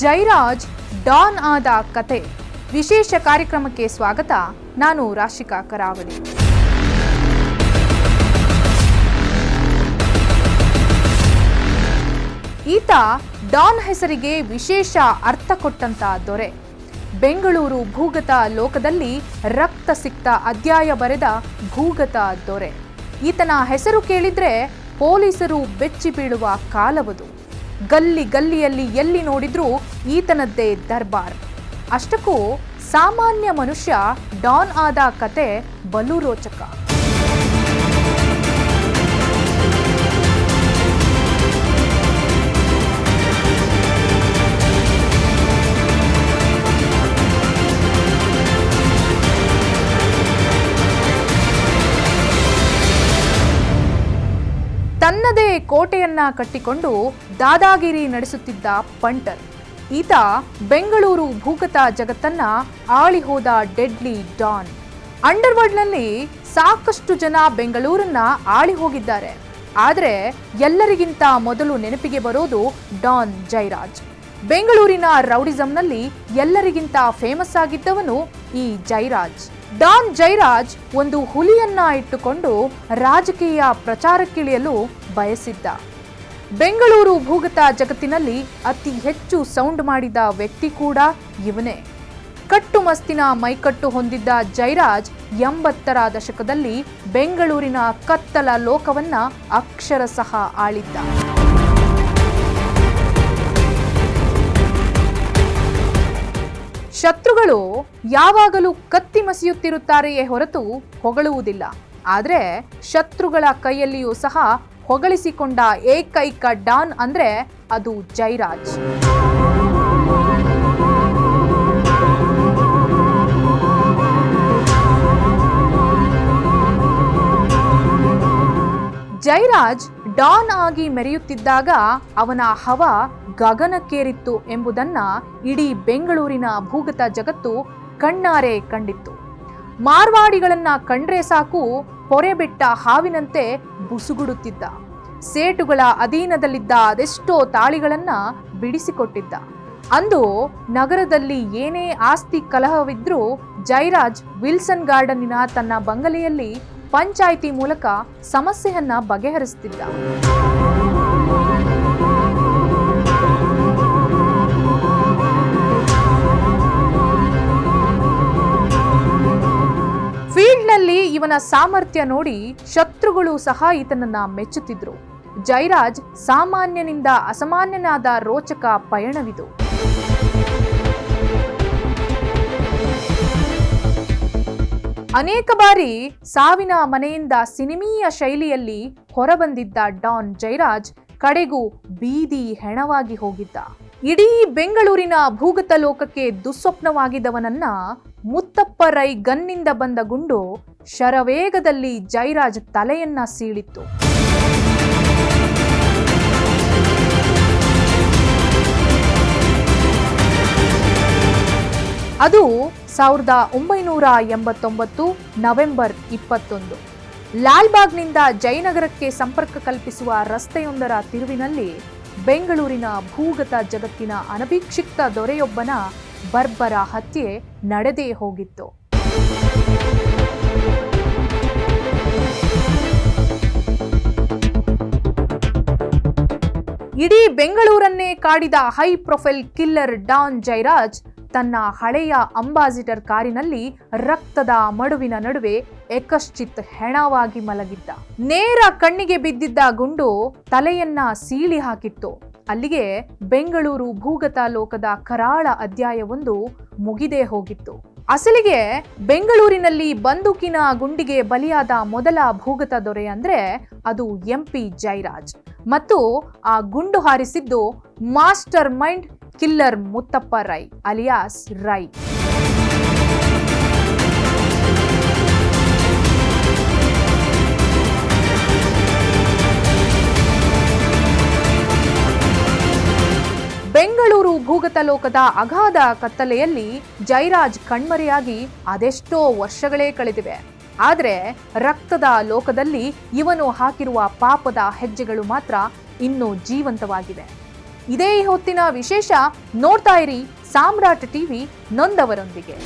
Jairaj Don ಆದ ಕತೆ. ವಿಶೇಷ ಕಾರ್ಯಕ್ರಮಕ್ಕೆ ಸ್ವಾಗತ. ನಾನು ರಾಶಿಕಾ ಕರಾವಳಿ. ಈತ ಡಾನ್ ಹೆಸರಿಗೆ ವಿಶೇಷ ಅರ್ಥ ಕೊಟ್ಟಂತ ದೊರೆ. ಬೆಂಗಳೂರು ಭೂಗತ ಲೋಕದಲ್ಲಿ ರಕ್ತ ಸಿಕ್ತ ಅಧ್ಯಾಯ ಬರೆದ ಭೂಗತ ದೊರೆ. ಈತನ ಹೆಸರು ಕೇಳಿದ್ರೆ ಪೊಲೀಸರು ಬೆಚ್ಚಿ ಬೀಳುವ ಕಾಲವದು. ಗಲ್ಲಿ ಗಲ್ಲಿಯಲ್ಲಿ ಎಲ್ಲಿ ನೋಡಿದ್ರೂ ಈತನದ್ದೇ ದರ್ಬಾರ್. ಅಷ್ಟಕ್ಕೂ ಸಾಮಾನ್ಯ ಮನುಷ್ಯ ಡಾನ್ ಆದ ಕತೆ ಬಲು ರೋಚಕ. ತನ್ನದೇ ಕೋಟೆಯನ್ನ ಕಟ್ಟಿಕೊಂಡು ದಾದಾಗಿರಿ ನಡೆಸುತ್ತಿದ್ದ ಪಂಟರ್. ಈತ ಬೆಂಗಳೂರು ಭೂಗತ ಜಗತ್ತನ್ನ ಆಳಿ ಹೋದ ಡೆಡ್ಲಿ ಡಾನ್. ಅಂಡರ್ವರ್ಲ್ಡ್ನಲ್ಲಿ ಸಾಕಷ್ಟು ಜನ ಬೆಂಗಳೂರನ್ನ ಆಳಿ ಹೋಗಿದ್ದಾರೆ ಆದರೆ ಎಲ್ಲರಿಗಿಂತ ಮೊದಲು ನೆನಪಿಗೆ ಬರೋದು ಡಾನ್ ಜೈರಾಜ್. ಬೆಂಗಳೂರಿನ ರೌಡಿಸಂನಲ್ಲಿ ಎಲ್ಲರಿಗಿಂತ ಫೇಮಸ್ ಆಗಿದ್ದವನು ಈ ಜೈರಾಜ್. ಡಾನ್ ಜೈರಾಜ್ ಒಂದು ಹುಲಿಯನ್ನ ಇಟ್ಟುಕೊಂಡು ರಾಜಕೀಯ ಪ್ರಚಾರಕ್ಕಿಳಿಯಲು ಬಯಸಿದ್ದ. ಬೆಂಗಳೂರು ಭೂಗತ ಜಗತ್ತಿನಲ್ಲಿ ಅತಿ ಹೆಚ್ಚು ಸೌಂಡ್ ಮಾಡಿದ ವ್ಯಕ್ತಿ ಕೂಡ ಇವನೇ. ಕಟ್ಟುಮಸ್ತಿನ ಮೈಕಟ್ಟು ಹೊಂದಿದ್ದ ಜೈರಾಜ್ ಎಂಬತ್ತರ ದಶಕದಲ್ಲಿ ಬೆಂಗಳೂರಿನ ಕತ್ತಲ ಲೋಕವನ್ನ ಅಕ್ಷರಶಃ ಆಳಿದ್ದ. ಶತ್ರುಗಳು ಯಾವಾಗಲೂ ಕತ್ತಿ ಮಸಿಯುತ್ತಿರುತ್ತಾರೆಯೇ ಹೊರತು ಹೊಗಳುವುದಿಲ್ಲ. ಆದರೆ ಶತ್ರುಗಳ ಕೈಯಲ್ಲಿಯೂ ಸಹ ಹೊಗಳಿಸಿಕೊಂಡ ಏಕೈಕ ಡಾನ್ ಅಂದರೆ ಅದು ಜೈರಾಜ್. ಜೈರಾಜ್ ಡಾನ್ ಆಗಿ ಮೆರೆಯುತ್ತಿದ್ದಾಗ ಅವನ ಹವ ಗಗನಕ್ಕೇರಿತ್ತು ಎಂಬುದನ್ನ ಇಡೀ ಬೆಂಗಳೂರಿನ ಭೂಗತ ಜಗತ್ತು ಕಣ್ಣಾರೆ ಕಂಡಿತ್ತು. ಮಾರ್ವಾಡಿಗಳನ್ನ ಕಂಡ್ರೆ ಸಾಕು ಪೊರೆಬೆಟ್ಟ ಹಾವಿನಂತೆ ಬುಸುಗುಡುತ್ತಿದ್ದ. ಸೇಟುಗಳ ಅಧೀನದಲ್ಲಿದ್ದ ಅದೆಷ್ಟೋ ತಾಳಿಗಳನ್ನ ಬಿಡಿಸಿಕೊಟ್ಟಿದ್ದ. ಅಂದು ನಗರದಲ್ಲಿ ಏನೇ ಆಸ್ತಿ ಕಲಹವಿದ್ರೂ ಜೈರಾಜ್ ವಿಲ್ಸನ್ ಗಾರ್ಡನ್ನಿನ ತನ್ನ ಬಂಗಲೆಯಲ್ಲಿ ಪಂಚಾಯಿತಿ ಮೂಲಕ ಸಮಸ್ಯೆಯನ್ನ ಬಗೆಹರಿಸುತ್ತಿದ್ದ ಫೀಲ್ಡ್ನಲ್ಲಿ ಇವನ ಸಾಮರ್ಥ್ಯ ನೋಡಿ ಶತ್ರುಗಳು ಸಹ ಈತನನ್ನ ಮೆಚ್ಚುತ್ತಿದ್ರು. ಜೈರಾಜ್ ಸಾಮಾನ್ಯನಿಂದ ಅಸಾಮಾನ್ಯನಾದ ರೋಚಕ ಪಯಣವಿದು. ಅನೇಕ ಬಾರಿ ಸಾವಿನ ಮನೆಯಿಂದ ಸಿನಿಮೀಯ ಶೈಲಿಯಲ್ಲಿ ಹೊರಬಂದಿದ್ದ ಡಾನ್ ಜೈರಾಜ್ ಕಡೆಗೂ ಬೀದಿ ಹೆಣವಾಗಿ ಹೋಗಿದ್ದ. ಇಡೀ ಬೆಂಗಳೂರಿನ ಭೂಗತ ಲೋಕಕ್ಕೆ ದುಸ್ವಪ್ನವಾಗಿದ್ದವನನ್ನ ಮುತ್ತಪ್ಪ ರೈ ಗನ್ನಿಂದ ಬಂದ ಗುಂಡು ಶರವೇಗದಲ್ಲಿ ಜೈರಾಜ್ ತಲೆಯನ್ನ ಸೀಳಿತ್ತು. ಅದು ಸಾವಿರದ ಒಂಬೈನೂರ ಎಂಬತ್ತೊಂಬತ್ತು ನವೆಂಬರ್ ಇಪ್ಪತ್ತೊಂದು. ಲಾಲ್ಬಾಗ್ನಿಂದ ಜಯನಗರಕ್ಕೆ ಸಂಪರ್ಕ ಕಲ್ಪಿಸುವ ರಸ್ತೆಯೊಂದರ ತಿರುವಿನಲ್ಲಿ ಬೆಂಗಳೂರಿನ ಭೂಗತ ಜಗತ್ತಿನ ಅನಭಿಕ್ಷಿಕ್ತ ದೊರೆಯೊಬ್ಬನ ಬರ್ಬರ ಹತ್ಯೆ ನಡೆದೇ ಹೋಗಿತ್ತು. ಇಡೀ ಬೆಂಗಳೂರನ್ನೇ ಕಾಡಿದ high profile killer don Jairaj ತನ್ನ ಹಳೆಯ ಅಂಬಾಸಿಡರ್ ಕಾರಿನಲ್ಲಿ ರಕ್ತದ ಮಡುವಿನ ನಡುವೆ ಏಕಶ್ಚಿತ್ ಹೆಣವಾಗಿ ಮಲಗಿದ್ದ. ನೇರ ಕಣ್ಣಿಗೆ ಬಿದ್ದಿದ್ದ ಗುಂಡು ತಲೆಯನ್ನ ಸೀಳಿ ಹಾಕಿತ್ತು. ಅಲ್ಲಿಗೆ ಬೆಂಗಳೂರು ಭೂಗತ ಲೋಕದ ಕರಾಳ ಅಧ್ಯಾಯವೊಂದು ಮುಗಿದೇ ಹೋಗಿತ್ತು. ಅಸಲಿಗೆ ಬೆಂಗಳೂರಿನಲ್ಲಿ ಬಂದೂಕಿನ ಗುಂಡಿಗೆ ಬಲಿಯಾದ ಮೊದಲ ಭೂಗತ ದೊರೆ ಅಂದ್ರೆ ಅದು ಎಂಪಿ ಜೈರಾಜ್. ಮತ್ತು ಆ ಗುಂಡು ಹಾರಿಸಿದ್ದು master mind killer Muthappa Rai alias Rai. Bengaluru ಭೂಗತ ಲೋಕದ ಅಗಾಧ ಕತ್ತಲೆಯಲ್ಲಿ ಜೈರಾಜ್ ಕಣ್ಮರೆಯಾಗಿ ಅದೆಷ್ಟೋ ವರ್ಷಗಳೇ ಕಳೆದಿವೆ. ಆದರೆ ರಕ್ತದ ಲೋಕದಲ್ಲಿ ಇವನು ಹಾಕಿರುವ ಪಾಪದ ಹೆಜ್ಜೆಗಳು ಮಾತ್ರ ಇನ್ನೂ ಜೀವಂತವಾಗಿವೆ. ಇದೇ ಹೊತ್ತಿನ ವಿಶೇಷ ನೋಡ್ತಾ ಇರಿ ಸಾಮ್ರಾಟ್ ಟಿವಿ ನೊಂದವರೊಂದಿಗೆ.